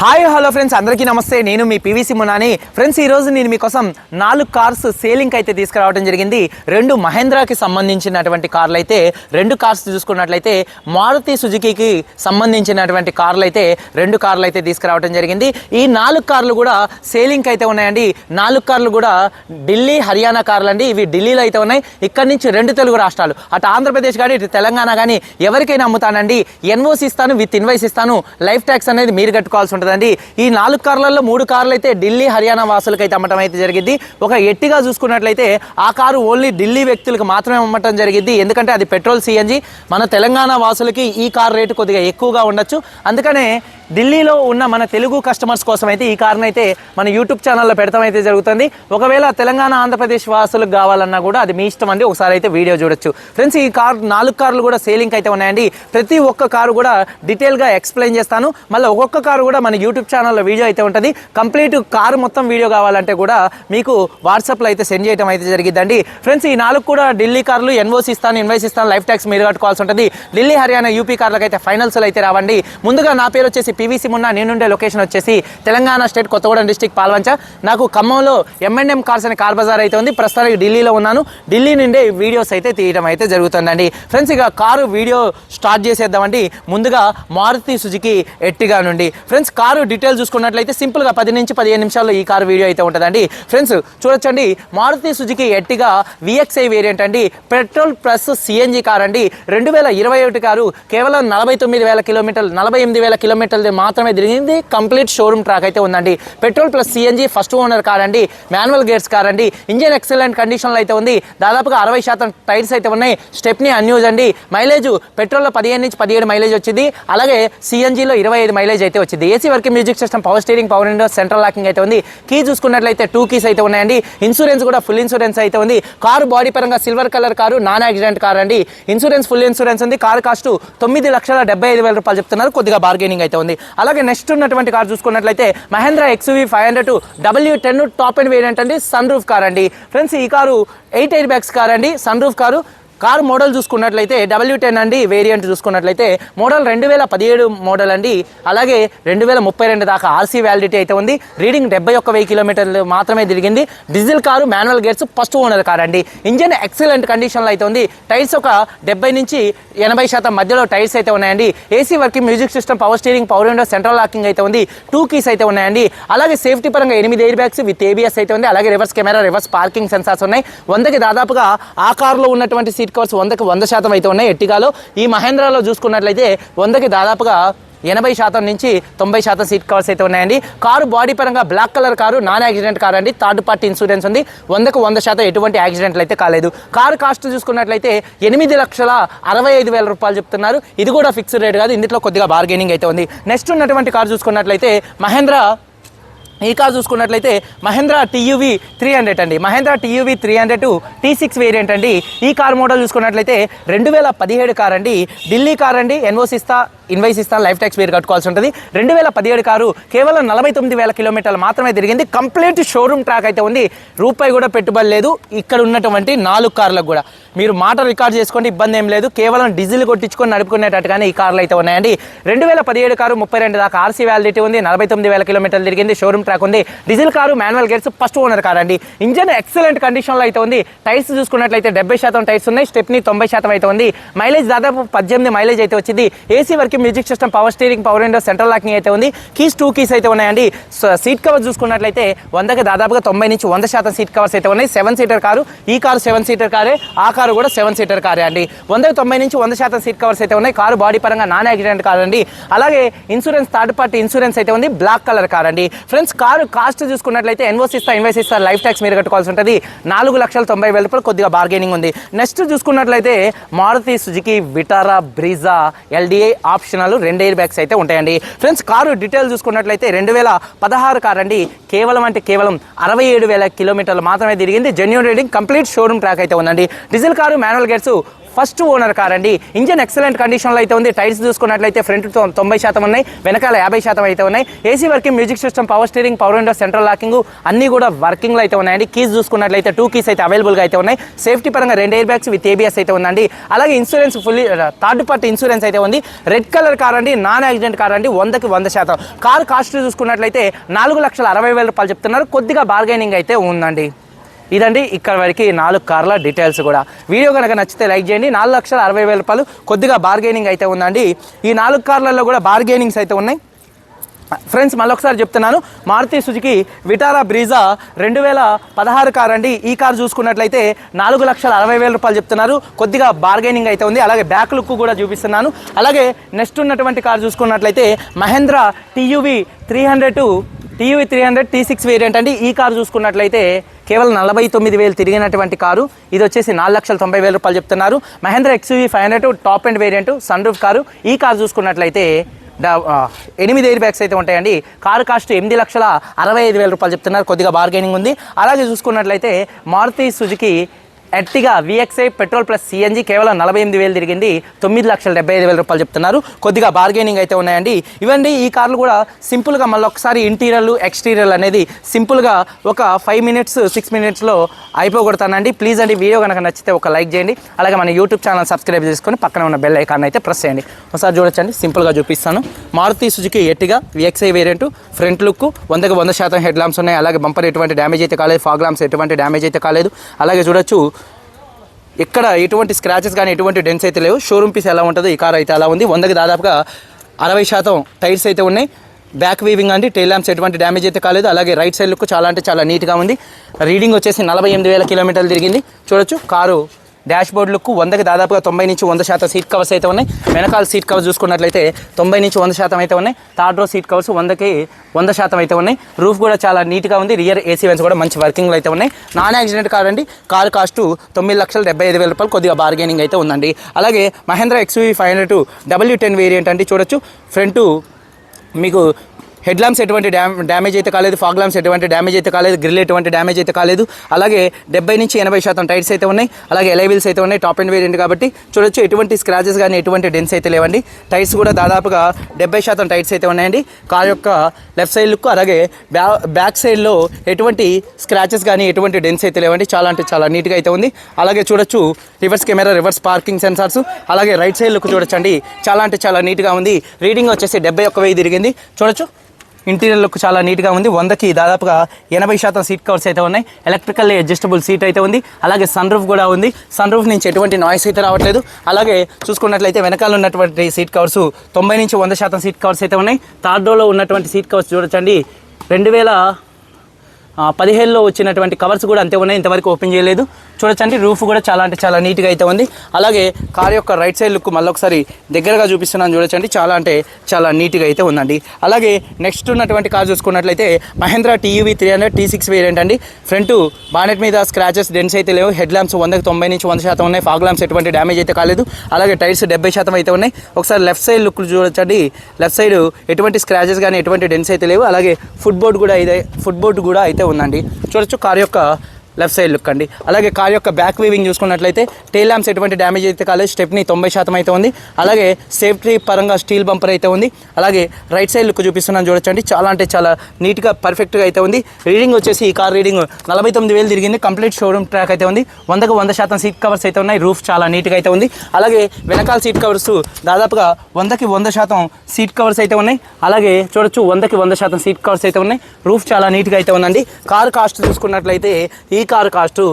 Hi hello friends. అందరికీ నమస్తే. నేను మీ పివిసి మునాని. ఫ్రెండ్స్ ఈరోజు నేను మీకోసం నాలుగు కార్స్ సేలింగ్ అయితే తీసుకురావడం జరిగింది. రెండు మహేంద్రాకి సంబంధించినటువంటి కార్లు అయితే రెండు కార్స్ చూసుకున్నట్లయితే మారుతి సుజుకీకి సంబంధించినటువంటి కార్లు అయితే రెండు కార్లు అయితే తీసుకురావడం జరిగింది. ఈ నాలుగు కార్లు కూడా సేలింగ్ అయితే ఉన్నాయండి. నాలుగు కార్లు కూడా ఢిల్లీ హర్యానా కార్లు అండి ఇవి ఢిల్లీలో అయితే ఉన్నాయి. ఇక్కడి నుంచి రెండు తెలుగు రాష్ట్రాలు. అటు ఆంధ్రప్రదేశ్ కానీ ఇటు తెలంగాణ కానీ ఎవరికైనా అమ్ముతానండి. ఎన్ఓసి ఇస్తాను విత్ ఇన్వైస్ ఇస్తాను. లైఫ్ ట్యాక్స్ అనేది మీరు కట్టుకోవాల్సి ఉంటుంది. ఉంటుందండి. ఈ నాలుగు కార్లలో మూడు కార్లు అయితే ఢిల్లీ హర్యానా వాసులకు అయితే అమ్మటం అయితే జరిగింది ఒక ఎట్టిగా చూసుకున్నట్లయితే ఆ కారు ఓన్లీ ఢిల్లీ వ్యక్తులకు మాత్రమే అమ్మటం జరిగింది ఎందుకంటే అది పెట్రోల్ సిఎన్జి. మన తెలంగాణ వాసులకి ఈ కారు రేటు కొద్దిగా ఎక్కువగా ఉండొచ్చు. అందుకనే ఢిల్లీలో ఉన్న మన తెలుగు కస్టమర్స్ కోసం అయితే ఈ కారును అయితే మన యూట్యూబ్ ఛానల్లో పెడతాం అయితే జరుగుతుంది. ఒకవేళ తెలంగాణ ఆంధ్రప్రదేశ్ వాసులకు కావాలన్నా కూడా అది మీ ఇష్టం అండి. ఒకసారి అయితే వీడియో చూడొచ్చు. ఫ్రెండ్స్ ఈ కార్ నాలుగు కార్లు కూడా సేలింగ్ అయితే ఉన్నాయండి. ప్రతి ఒక్క కారు కూడా డీటెయిల్గా ఎక్స్ప్లెయిన్ చేస్తాను. మళ్ళీ ఒక్కొక్క కారు కూడా మన యూట్యూబ్ ఛానల్లో వీడియో అయితే ఉంటుంది. కంప్లీట్ కారు మొత్తం వీడియో కావాలంటే కూడా మీకు వాట్సాప్లో అయితే సెండ్ చేయడం అయితే జరిగిద్దండి. ఫ్రెండ్స్ ఈ నాలుగు కూడా ఢిల్లీ కార్లు ఎన్ఓసి ఇస్తాను ఇన్వైస్ ఇస్తాను లైఫ్ ట్యాక్స్ మీరు కట్టుకోవాల్సి ఉంటుంది. ఢిల్లీ హర్యానా యూపీ కార్లకు అయితే ఫైనల్స్లో అయితే రావండి. ముందుగా నా పేరు వచ్చేసి పీవీసీ మున్నా నేనుండే లొకేషన్ వచ్చేసి తెలంగాణ స్టేట్ కొత్తగూడెం డిస్టిక్ పాల్వంచ. నాకు ఖమ్మంలో ఎంఎన్ఎం కార్స్ అనే కార్ బజార్ అయితే ఉంది. ప్రస్తుతానికి ఢిల్లీలో ఉన్నాను. ఢిల్లీ నుండే వీడియోస్ అయితే తీయడం అయితే జరుగుతుందండి. ఫ్రెండ్స్ ఇక కారు వీడియో స్టార్ట్ చేసేద్దామండి. ముందుగా మారుతి సుజుకి ఎట్టిగా నుండి. ఫ్రెండ్స్ కారు కారు డీటెయిల్ చూసుకున్నట్లయితే సింపుల్గా పది నుంచి పదిహేను నిమిషాల్లో ఈ కారు వీడియో అయితే ఉంటుందండి. ఫ్రెండ్స్ చూడొచ్చండి. Maruti Suzuki Ertiga VXI variant అండి. పెట్రోల్ ప్లస్ సిఎన్జి కార్ అండి. రెండు వేల ఇరవై ఒకటి కారు కేవలం నలభై తొమ్మిది వేల కిలోమీటర్లు నలభై ఎనిమిది వేల కిలోమీటర్లు మాత్రమే తిరిగింది. కంప్లీట్ షోరూమ్ ట్రాక్ అయితే ఉందండి. Petrol plus CNG first owner car అండి. మాన్యువల్ గేర్స్ కార్ అండి. ఇంజిన్ ఎక్సలెంట్ కండిషన్లో అయితే ఉంది. దాదాపుగా అరవై శాతం టైర్స్ అయితే ఉన్నాయి. స్టెప్ని అన్యూజ్ అండి. మైలేజ్ పెట్రోల్లో పదిహేను నుంచి పదిహేడు మైలేజ్ వచ్చింది. అలాగే సిఎన్జిలో ఇరవై ఐదు మైలేజ్ అయితే వచ్చింది. ఏసీ వరకు music system power steering power window central locking అయితే ఉంది. కీ చూసుకున్నట్లయితే టూ కీస్ అయితే ఉన్నాయండి. ఇన్సూరెన్స్ కూడా ఫుల్ ఇన్సూరెన్స్ అయితే ఉంది. కారు బాడీ పరంగా silver colour car non accident car అండి. ఇన్సూరెన్స్ ఫుల్ ఇన్సూరెన్స్ ఉంది. కారు కాస్ట్ తొమ్మిది లక్షల డెబ్బై ఐదు వేల రూపాయలు చెప్తున్నారు. కొద్దిగా బార్గెనింగ్ అయితే ఉంది. అలాగే నెక్స్ట్ ఉన్నటువంటి కార్ చూసుకున్నట్లయితే Mahindra XUV five hundred W ten top end variant అండి. సన్ రూఫ్ కార్ అండి. ఫ్రెండ్స్ ఈ car eight air bags car అండి. Sun roof car car model చూసుకున్నట్లయితే డబ్ల్యూ టెన్ అండి వేరియంట్ చూసుకున్నట్లయితే మోడల్ రెండు వేల పదిహేడు మోడల్ అండి. అలాగే రెండు వేల ముప్పై రెండు దాకా ఆర్సీ వ్యాలిడిటీ అయితే ఉంది. రీడింగ్ డెబ్బై ఒక్క వెయ్యి కిలోమీటర్లు మాత్రమే తిరిగింది. Diesel car manual gears first owner car అండి. ఇంజన్ ఎక్సలెంట్ కండిషన్లో అయితే ఉంది. టైర్స్ ఒక డెబ్బై నుంచి ఎనభై శాతం మధ్యలో టైర్స్ అయితే ఉన్నాయండి. AC working music system power steering power window central locking అయితే ఉంది. టూ కీస్ అయితే ఉన్నాయండి. అలాగే సేఫ్టీ పరంగా ఎనిమిది ఎయిర్ బ్యాగ్స్ విత్ ఏబిఎస్ అయితే ఉంది. అలాగే reverse camera reverse parking sensors ఉన్నాయి. వందకి దాదాపుగా ఆ కారులో ఉన్నటువంటి సీట్ కవర్స్ వందకి వంద శాతం అయితే ఉన్నాయి. ఎట్టిగాలో ఈ మహేంద్రాలో చూసుకున్నట్లయితే వందకి దాదాపుగా ఎనభై శాతం నుంచి తొంభై శాతం సీట్ కవర్స్ అయితే ఉన్నాయండి. కారు బాడీ పరంగా black colour car non accident car అండి. థర్డ్ పార్టీ ఇన్సూరెన్స్ ఉంది. వందకు వంద శాతం ఎటువంటి యాక్సిడెంట్లు అయితే కాలేదు. కారు కాస్ట్ చూసుకున్నట్లయితే ఎనిమిది లక్షల అరవై ఐదు వేల రూపాయలు చెప్తున్నారు. ఇది కూడా ఫిక్స్డ్ రేట్ కాదు. ఇందులో కొద్దిగా బార్గెనింగ్ అయితే ఉంది. నెక్స్ట్ ఉన్నటువంటి కారు చూసుకున్నట్లయితే మహేంద్ర ఈ కార్ చూసుకున్నట్లయితే మహేంద్ర టీయూవీ త్రీ హండ్రెడ్ అండి. Mahindra TUV three hundred T six variant అండి. ఈ కార్ మోడల్ చూసుకున్నట్లయితే రెండు వేల పదిహేడు కార్ అండి. ఢిల్లీ కార్ అండి. ఎన్ఓసిస్తా ఇన్వైస్ ఇస్తాను లైఫ్ ట్యాక్స్ మీరు కట్టుకోవాల్సి ఉంటుంది. రెండు వేల పదిహేడు కారు కేవలం నలభై తొమ్మిది వేల కిలోమీటర్లు మాత్రమే తిరిగింది. కంప్లీట్ షోరూమ్ ట్రాక్ అయితే ఉంది. రూపాయి కూడా పెట్టుబడి లేదు. ఇక్కడ ఉన్నటువంటి నాలుగు కార్లకు కూడా. మీరు మాట రికార్డ్ చేసుకోండి ఇబ్బంది ఏం లేదు. కేవలం డీజిల్ కొట్టించుకొని నడుపుకునేటట్టుగానే ఈ కార్లు అయితే ఉన్నాయండి. రెండు వేల పదిహేడు కారు ముప్పై రెండు దాకా ఆర్సీ వ్యాలిడిటీ ఉంది. నలభై తొమ్మిది వేల కిలోమీటర్లు తిరిగింది. షోరూమ్ ట్రాక్ ఉంది. Diesel car manual gears first owner car అండి. ఇంజన్ ఎక్సలెంట్ కండిషన్లో అయితే ఉంది. టైర్స్ చూసుకున్నట్లయితే డెబ్బై శాతం టైర్స్ ఉన్నాయి. స్టెప్ని తొంభై శాతం అయితే ఉంది. మైలేజ్ దాదాపు పద్దెనిమిది మైలేజ్ అయితే వచ్చింది. ఏసీ వరకు music system power steering power window central locking అయితే ఉంది. కీస్ టూ కీస్ అయితే ఉన్నాయండి. సీట్ కవర్ చూసుకున్నట్లయితే వందకి దాదాపుగా తొంభై నుంచి వంద శాతం సీట్ కవర్స్ అయితే ఉన్నాయి. సెవెన్ సీటర్ కారు ఈ కారు సెవెన్ సీటర్ కారే ఆ కారు కూడా సెవెన్ సీటర్ కారే అండి. వందకి తొంభై నుంచి వంద శాతం సీట్ కవర్స్ అయితే ఉన్నాయి. కారు బాడీ పరంగా నాన్ యాక్సిడెంట్ కారు అండి. అలాగే ఇన్సూరెన్స్ థర్డ్ పార్టీ ఇన్సూరెన్స్ అయితే ఉంది. బ్లాక్ కలర్ కార్ అండి. ఫ్రెండ్స్ కారు కాస్ట్ చూసుకున్నట్లయితే ఎన్వోస్ ఇస్తా ఇన్వెస్ట్ ఇస్తా లైఫ్ ట్యాక్స్ మీరు కట్టుకోవాల్సి ఉంటుంది. నాలుగు లక్షల తొంభై వేల రూపాయలు కొద్దిగా బార్గెనింగ్ ఉంది. నెక్స్ట్ చూసుకున్నట్లయితే Maruti Suzuki Vitara Brezza LDI optional రెండు ఎయిర్ బ్యాగ్స్ అయితే ఉంటాయండి. ఫ్రెండ్స్ కారు డీటెయిల్ చూసుకున్నట్లయితే రెండు వేల పదహారు కార్ అండి. కేవలం అంటే కేవలం అరవై ఏడు వేల కిలోమీటర్లు మాత్రమే తిరిగింది. Genuine reading complete showroom track అయితే ఉందండి. డీజిల్ కారు మాన్యువల్ గేట్స్ ఫస్ట్ ఓనర్ కార్ అండి ఇంజన్ ఎక్సలెంట్ కండిషన్లో అయితే ఉంది. టైర్స్ చూసుకున్నట్లయితే ఫ్రంట్ తొంభై శాతం ఉన్నాయి. వెనకాల యాభై శాతం అయితే ఉన్నాయి. AC working music system power steering power window central locking అన్ని కూడా వర్కింగ్లో అయితే ఉన్నాయండి. కీస్ చూసుకున్నట్లయితే టూ కీస్ అయితే అవైలబుల్గా అయితే ఉన్నాయి. సేఫ్టీ పరంగా రెండు ఎయిర్ బ్యాగ్స్ విత్ ఏబిఎస్ అయితే ఉందండి. అలాగే insurance fully third party insurance అయితే ఉంది. రెడ్ కలర్ కార్ అండి నాన్ యాక్సిడెంట్ కార్ అండి వందకి వంద శాతం. కార్ కాస్ట్ చూసుకున్నట్లయితే నాలుగు లక్షల అరవై వేల రూపాయలు చెప్తున్నారు. కొద్దిగా బార్గెనింగ్ అయితే ఉందండి. ఇదండి ఇక్కడ వరకు నాలుగు కార్ల డీటెయిల్స్ కూడా. వీడియో కనుక నచ్చితే లైక్ చేయండి. నాలుగు లక్షల అరవై వేల రూపాయలు కొద్దిగా బార్గెనింగ్ అయితే ఉందండి. ఈ నాలుగు కార్లలో కూడా బార్గెనింగ్స్ అయితే ఉన్నాయి. ఫ్రెండ్స్ మళ్ళొకసారి చెప్తున్నాను. మారుతి సుజుకి విటారా బ్రీజా రెండు వేల పదహారు కార్ అండి. ఈ కార్ చూసుకున్నట్లయితే నాలుగు లక్షల అరవై వేల రూపాయలు చెప్తున్నారు. కొద్దిగా బార్గెనింగ్ అయితే ఉంది. అలాగే బ్యాక్ లుక్ కూడా చూపిస్తున్నాను. అలాగే నెక్స్ట్ ఉన్నటువంటి కార్ చూసుకున్నట్లయితే Mahindra TUV three hundred TUV three hundred T six variant అండి. ఈ కార్ చూసుకున్నట్లయితే కేవలం నలభై తొమ్మిది వేలు తిరిగినటువంటి కారు. ఇది వచ్చేసి నాలుగు లక్షల తొంభై వేల రూపాయలు చెప్తున్నారు. Mahindra XUV five hundred top end variant sun roof car. ఈ కార్ చూసుకున్నట్లయితే ఎనిమిది ఎయిర్ బ్యాగ్స్ అయితే ఉంటాయండి. కారు కాస్ట్ ఎనిమిది లక్షల అరవై ఐదు వేల రూపాయలు చెప్తున్నారు. కొద్దిగా బార్గెనింగ్ ఉంది. అలాగే చూసుకున్నట్లయితే Maruti Suzuki Ertiga VXI petrol plus CNG కేవలం నలభై ఎనిమిది వేలు తిరిగింది. తొమ్మిది లక్షల డెబ్బై ఐదు వేల రూపాయలు చెప్తున్నారు. కొద్దిగా బార్గెనింగ్ అయితే ఉన్నాయండి. ఇవండి ఈ కార్లు కూడా సింపుల్గా మళ్ళీ ఒకసారి ఇంటీరియర్లు ఎక్స్టీరియర్ అనేది సింపుల్గా ఒక ఫైవ్ మినిట్స్ సిక్స్ మినిట్స్లో అయిపోగొడతానండి. ప్లీజ్ అండి వీడియో కనుక నచ్చితే ఒక లైక్ చేయండి. అలాగే మన యూట్యూబ్ ఛానల్ సబ్స్క్రైబ్ చేసుకొని పక్కన ఉన్న బెల్ ఐకాన్ అయితే ప్రెస్ చేయండి. ఒకసారి చూడొచ్చండి సింపుల్గా చూపిస్తాను. Maruti Suzuki Ertiga VXI variant front look వందకు వంద శాతం హెడ్ ల్యాంప్స్ ఉన్నాయి. అలాగే బంపర్ ఎటువంటి డ్యామేజ్ అయితే కాలేదు ఫాగ్ ల్యాంప్స్ ఎటువంటి డ్యామేజ్ అయితే కాలేదు. అలాగే చూడొచ్చు ఎక్కడ ఎటువంటి స్క్రాచెస్ కానీ ఎటువంటి డెన్స్ అయితే లేవు. షోరూమ్ పీస్ ఎలా ఉంటుందో ఈ కార్ అయితే అలా ఉంది. వందకి దాదాపుగా అరవై శాతం టైర్స్ అయితే ఉన్నాయి. బ్యాక్ వీవింగ్ అండి టైల్ ల్యాంప్స్ ఎటువంటి డ్యామేజ్ అయితే కాలేదు. అలాగే రైట్ సైడ్ లుక్ చాలా అంటే చాలా నీట్గా ఉంది. రీడింగ్ వచ్చేసి నలభై ఎనిమిది వేల కిలోమీటర్లు తిరిగింది. చూడొచ్చు కారు డాష్ బోర్డ్ లుక్ వందకి దాదాపుగా తొంభై నుంచి వంద శాతం సీట్ కవర్స్ అయితే ఉన్నాయి. వెనకాల సీట్ కవర్స్ చూసుకున్నట్లయితే తొంభై నుంచి వంద శాతం అయితే ఉన్నాయి. థర్డ్ రో సీట్ కవర్స్ వందకి వంద శాతం అయితే ఉన్నాయి. రూఫ్ కూడా చాలా నీట్గా ఉంది. రియర్ ఏసీ వెన్స్ కూడా మంచి వర్కింగ్లో అయితే ఉన్నాయి. నాన్ యాక్సిడెంట్ కార్ అండి. కార్ కాస్ట్ తొమ్మిది లక్షల డెబ్బై ఐదు వేల రూపాయలు కొద్దిగా బార్గెనింగ్ అయితే ఉందండి. అలాగే Mahindra XUV five hundred W ten variant అండి చూడొచ్చు. ఫ్రంట్ మీకు హెడ్ ల్యాంప్స్ ఎటువంటి డ్యామ్ డ్యామేజ్ అయితే కాలేదు ఫాగ్ ల్యాంప్స్ ఎటువంటి డ్యామేజ్ అయితే కాలేదు గ్రిల్ ఎటువంటి డ్యామేజ్ అయితే కాలేదు. అలాగే డెబ్బై నుంచి ఎనభై శాతం టైర్స్ అయితే ఉన్నాయి అలాగే ఎలైవిల్స్ అయితే ఉన్నాయి టాప్ అండ్ వేరియంట్ కాబట్టి చూడొచ్చు ఎటువంటి స్క్రాచెస్ కానీ ఎటువంటి డెన్స్ అయితే లేవండి. టైర్స్ కూడా దాదాపుగా డెబ్బై శాతం టైర్స్ అయితే ఉన్నాయండి. కార్ యొక్క లెఫ్ట్ సైడ్ లుక్ అలాగే బ్యా బ్యాక్ సైడ్లో ఎటువంటి స్క్రాచెస్ కానీ ఎటువంటి డెన్స్ అయితే లేవండి. చాలా అంటే చాలా నీట్గా అయితే ఉంది. అలాగే చూడొచ్చు reverse camera reverse parking sensors అలాగే రైట్ సైడ్ లుక్ చూడొచ్చండి. చాలా అంటే చాలా నీట్గా ఉంది. రీడింగ్ వచ్చేసి డెబ్బై ఒక్క వెయ్యి తిరిగింది. చూడొచ్చు ఇంటీరియర్ లుక్ చాలా నీట్గా ఉంది. వందకి దాదాపుగా ఎనభై శాతం సీట్ కవర్స్ అయితే ఉన్నాయి. ఎలక్ట్రికల్ అడ్జస్టబుల్ సీట్ అయితే ఉంది. అలాగే సన్ రూఫ్ కూడా ఉంది. సన్ రూఫ్ నుంచి ఎటువంటి నాయిస్ అయితే రావట్లేదు. అలాగే చూసుకున్నట్లయితే వెనకాల ఉన్నటువంటి సీట్ కవర్స్ తొంభై నుంచి వంద శాతం సీట్ కవర్స్ అయితే ఉన్నాయి. థర్డ్ రోలో ఉన్నటువంటి సీట్ కవర్స్ చూడొచ్చండి. రెండు వేల పదిహేనులో వచ్చినటువంటి కవర్స్ కూడా అంతే ఉన్నాయి. ఇంతవరకు ఓపెన్ చేయలేదు. చూడొచ్చండి. రూఫ్ కూడా చాలా అంటే చాలా నీట్గా అయితే ఉంది. అలాగే కార్ యొక్క రైట్ సైడ్ లుక్ మళ్ళీ ఒకసారి దగ్గరగా చూపిస్తున్నాను చూడొచ్చండి. చాలా అంటే చాలా నీట్గా అయితే ఉందండి. అలాగే నెక్స్ట్ ఉన్నటువంటి కార్ చూసుకున్నట్లయితే Mahindra TUV three hundred T six variant అండి. ఫ్రంట్ బానెట్ మీద స్క్రాచెస్ డెన్స్ అయితే లేవు. హెడ్ ల్యాంప్స్ వందకి తొంభై నుంచి వంద శాతం ఉన్నాయి. ఫాగ్ ల్యాంప్స్ ఎటువంటి డ్యామేజ్ అయితే కాలేదు. అలాగే టైర్స్ డెబ్బై శాతం అయితే ఉన్నాయి. ఒకసారి లెఫ్ట్ సైడ్ లుక్ చూడొచ్చండి. లెఫ్ట్ సైడ్ ఎటువంటి స్క్రాచెస్ కానీ ఎటువంటి డెన్స్ అయితే లేవు. అలాగే ఫుట్ బోర్డ్ కూడా ఇదే ఫుట్ బోర్డ్ కూడా అయితే ఉందండి. చూడొచ్చు కార్ యొక్క లెఫ్ట్ సైడ్ లుక్ అండి. అలాగే కార్ యొక్క బ్యాక్ వీవింగ్ చూసుకున్నట్లయితే టైల్ ల్యాంప్స్ ఎటువంటి డ్యామేజ్ అయితే కాలేదు. స్టెప్ని తొంభై శాతం అయితే ఉంది. అలాగే సేఫ్టీ పరంగా స్టీల్ బంపర్ అయితే ఉంది. అలాగే రైట్ సైడ్ లుక్ చూపిస్తున్నాను చూడొచ్చండి. చాలా అంటే చాలా నీట్గా పర్ఫెక్ట్గా అయితే ఉంది. రీడింగ్ వచ్చేసి ఈ కార్ రీడింగ్ నలభై తొమ్మిది వేలు తిరిగింది. కంప్లీట్ షోరూమ్ ట్రాక్ అయితే ఉంది. వందకు వంద శాతం సీట్ కవర్స్ అయితే ఉన్నాయి. రూఫ్ చాలా నీట్గా అయితే ఉంది. అలాగే వెనకాల సీట్ కవర్స్ దాదాపుగా వందకి వంద శాతం సీట్ కవర్స్ అయితే ఉన్నాయి. అలాగే చూడొచ్చు వందకి వంద శాతం సీట్ కవర్స్ అయితే ఉన్నాయి. రూఫ్ చాలా నీట్గా అయితే ఉందండి. కార్ కాస్ట్ చూసుకున్నట్లయితే ఈ అధికార కాస్టు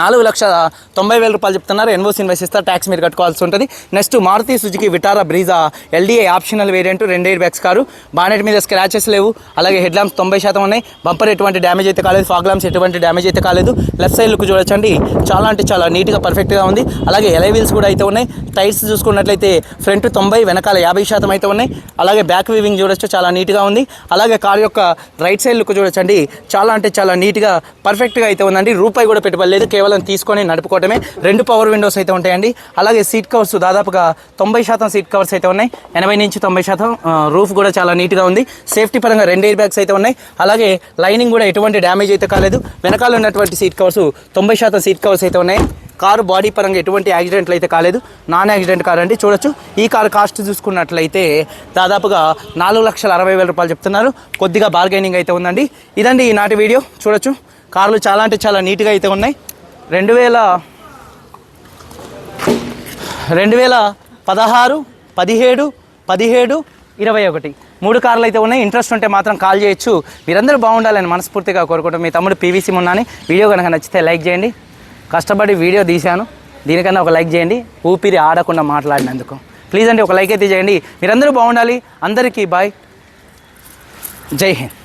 నాలుగు లక్షల తొంభై వేల రూపాయలు చెప్తున్నారు. ఎన్ఓసి ఇన్వెస్ట్ ఇస్తారు. ట్యాక్స్ మీరు కట్టుకోవాల్సి ఉంటుంది. Next Maruti Suzuki Vitara Brezza LDA optional variant రెండు ఎయిర్ బ్యాగ్స్ కారు. బానెట్ మీద స్క్రాచెస్ లేవు. అలాగే హెడ్ ల్యాంప్స్ తొంభై శాతం ఉన్నాయి. బంపర్ ఎటువంటి డ్యామేజ్ అయితే కాలేదు. ఫాగ్ ల్యాంప్స్ ఎటువంటి డ్యామేజ్ అయితే కాలేదు. లెఫ్ట్ సైడ్ లుక్ చూడొచ్చండి. చాలా అంటే చాలా నీట్గా పర్ఫెక్ట్గా ఉంది. అలాగే ఎలై వీల్స్ కూడా అయితే ఉన్నాయి. టైర్స్ చూసుకున్నట్లయితే ఫ్రంట్ తొంభై వెనకాల యాభై శాతం అయితే ఉన్నాయి. అలాగే బ్యాక్ వీవింగ్ చూడొచ్చు. చాలా నీట్గా ఉంది. అలాగే కార్ యొక్క రైట్ సైడ్ లుక్ చూడొచ్చండి. చాలా అంటే చాలా నీట్గా పర్ఫెక్ట్గా అయితే ఉందండి. రూపాయి కూడా పెట్టుబడి లేదు. కేవలం తీసుకొని నడుపుకోవటమే. రెండు పవర్ విండోస్ అయితే ఉంటాయండి. అలాగే సీట్ కవర్స్ దాదాపుగా తొంభై శాతం సీట్ కవర్స్ అయితే ఉన్నాయి. ఎనభై నుంచి తొంభై శాతం రూఫ్ కూడా చాలా నీట్గా ఉంది. సేఫ్టీ పరంగా రెండు ఎయిర్ బ్యాగ్స్ అయితే ఉన్నాయి. అలాగే లైనింగ్ కూడా ఎటువంటి డ్యామేజ్ అయితే కాలేదు. వెనకాల ఉన్నటువంటి సీట్ కవర్స్ తొంభై శాతం సీట్ కవర్స్ అయితే ఉన్నాయి. కారు బాడీ పరంగా ఎటువంటి యాక్సిడెంట్లు అయితే కాలేదు. నాన్ యాక్సిడెంట్ కార్ అండి. చూడొచ్చు. ఈ కారు కాస్ట్ చూసుకున్నట్లయితే దాదాపుగా నాలుగు లక్షల అరవై వేల రూపాయలు చెప్తున్నారు. కొద్దిగా బార్గెనింగ్ అయితే ఉందండి. ఇదండి ఈనాటి వీడియో. చూడొచ్చు. కార్లు చాలా అంటే చాలా నీట్గా అయితే ఉన్నాయి. రెండు వేల రెండు వేల పదహారు పదిహేడు పదిహేడు ఇరవై ఒకటి. మూడు కార్లు అయితే ఉన్నాయి. ఇంట్రెస్ట్ ఉంటే మాత్రం కాల్ చేయొచ్చు. మీరందరూ బాగుండాలని మనస్ఫూర్తిగా కోరుకుంటాం మీ తమ్ముడు పీవీసీ ఉన్నాని వీడియో కనుక నచ్చితే లైక్ చేయండి. కష్టపడి వీడియో తీశాను. దీనికన్నా ఒక లైక్ చేయండి. ఊపిరి ఆడకుండా మాట్లాడినందుకు. ప్లీజ్ అండి ఒక లైక్ అయితే చేయండి. మీరందరూ బాగుండాలి. అందరికీ బాయ్. జై హింద్.